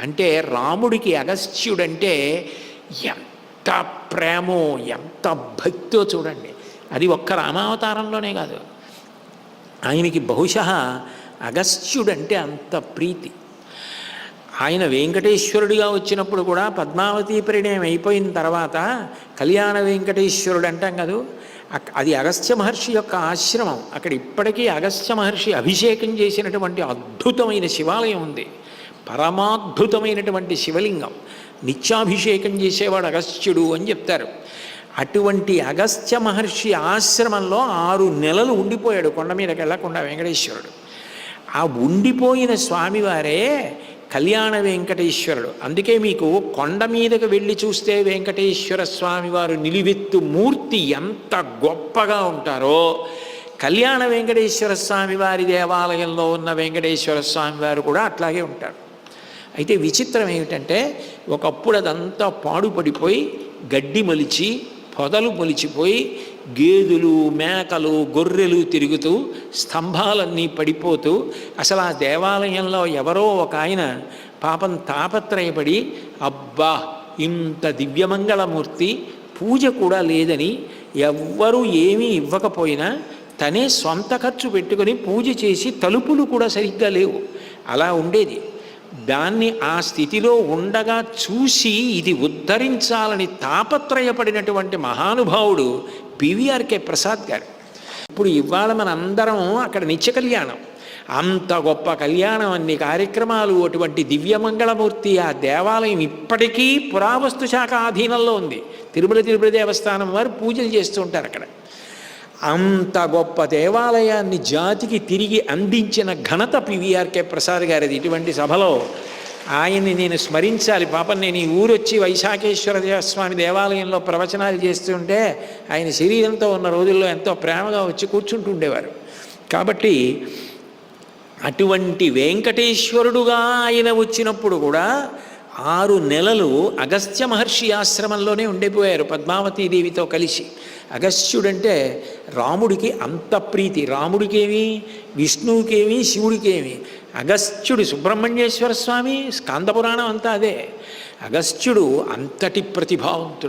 అంటే రాముడికి అగస్త్యుడంటే ఎంత ప్రేమో ఎంత భక్తో చూడండి. అది ఒక్క రామావతారంలోనే కాదు. ఆయనకి బహుశ అగస్త్యుడంటే అంత ప్రీతి. ఆయన వెంకటేశ్వరుడిగా వచ్చినప్పుడు కూడా పద్మావతి పరిణయం అయిపోయిన తర్వాత కళ్యాణ వెంకటేశ్వరుడు అంటాం కదూ అక్- అది అగస్త్య మహర్షి యొక్క ఆశ్రమం. అక్కడ ఇప్పటికీ అగస్త్య మహర్షి అభిషేకం చేసినటువంటి అద్భుతమైన శివాలయం ఉంది. పరమాద్భుతమైనటువంటి శివలింగం. నిత్యాభిషేకం చేసేవాడు అగస్త్యుడు అని చెప్తారు. అటువంటి అగస్త్య మహర్షి ఆశ్రమంలో ఆరు నెలలు ఉండిపోయాడు కొండ మీదకి వెళ్ళకుండా వెంకటేశ్వరుడు. ఆ ఉండిపోయిన స్వామివారే కళ్యాణ వెంకటేశ్వరుడు. అందుకే మీకు కొండ మీదకు వెళ్ళి చూస్తే వెంకటేశ్వర స్వామివారు నిలువెత్తు మూర్తి ఎంత గొప్పగా ఉంటారో. కళ్యాణ వెంకటేశ్వర స్వామివారి దేవాలయంలో ఉన్న వెంకటేశ్వర స్వామివారు కూడా అట్లాగే ఉంటారు. అయితే విచిత్రం ఏమిటంటే ఒకప్పుడు అదంతా పాడుపడిపోయి గడ్డి మొలిచి పొదలు మొలిచిపోయి గేదెలు మేకలు గొర్రెలు తిరుగుతూ స్తంభాలన్నీ పడిపోతూ అసలు ఆ దేవాలయంలో ఎవరో ఒక ఆయన పాపం తాపత్రయపడి అబ్బా ఇంత దివ్యమంగళమూర్తి పూజ కూడా లేదని ఎవ్వరూ ఏమీ ఇవ్వకపోయినా తనే సొంత ఖర్చు పెట్టుకొని పూజ చేసి తలుపులు కూడా సరిగ్గా లేవు. అలా ఉండేది. దాన్ని ఆ స్థితిలో ఉండగా చూసి ఇది ఉద్ధరించాలని తాపత్రయపడినటువంటి మహానుభావుడు పివిఆర్కే ప్రసాద్ గారు. ఇప్పుడు ఇవాళ మనందరం అక్కడ నిత్య కళ్యాణం. అంత గొప్ప కళ్యాణం అన్ని కార్యక్రమాలు అటువంటి దివ్యమంగళమూర్తి ఆ దేవాలయం ఇప్పటికీ పురావస్తు శాఖ ఆధీనంలో ఉంది. తిరుమల తిరుపతి దేవస్థానం వారు పూజలు చేస్తూ ఉంటారు అక్కడ. అంత గొప్ప దేవాలయాన్ని జాతికి తిరిగి అందించిన ఘనత పివిఆర్కే ప్రసాద్ గారిది ఇటువంటి సభలో. ఆయన్ని నేను స్మరించాలి. పాపం నేను ఈ ఊరొచ్చి వైశాఖేశ్వర స్వామి దేవాలయంలో ప్రవచనాలు చేస్తుంటే ఆయన శరీరంతో ఉన్న రోజుల్లో ఎంతో ప్రేమగా వచ్చి కూర్చుంటుండేవారు. కాబట్టి అటువంటి వెంకటేశ్వరుడుగా ఆయన వచ్చినప్పుడు కూడా ఆరు నెలలు అగస్త్య మహర్షి ఆశ్రమంలోనే ఉండిపోయారు పద్మావతీదేవితో కలిసి. అగస్త్యుడంటే రాముడికి అంత ప్రీతి. రాముడికేమి? విష్ణువుకేమి? శివుడికేమి? అగస్త్యుడు సుబ్రహ్మణ్యేశ్వర స్వామి స్కాందపురాణం అంతా అదే. అగస్త్యుడు అంతటి ప్రతిభావంతుడు.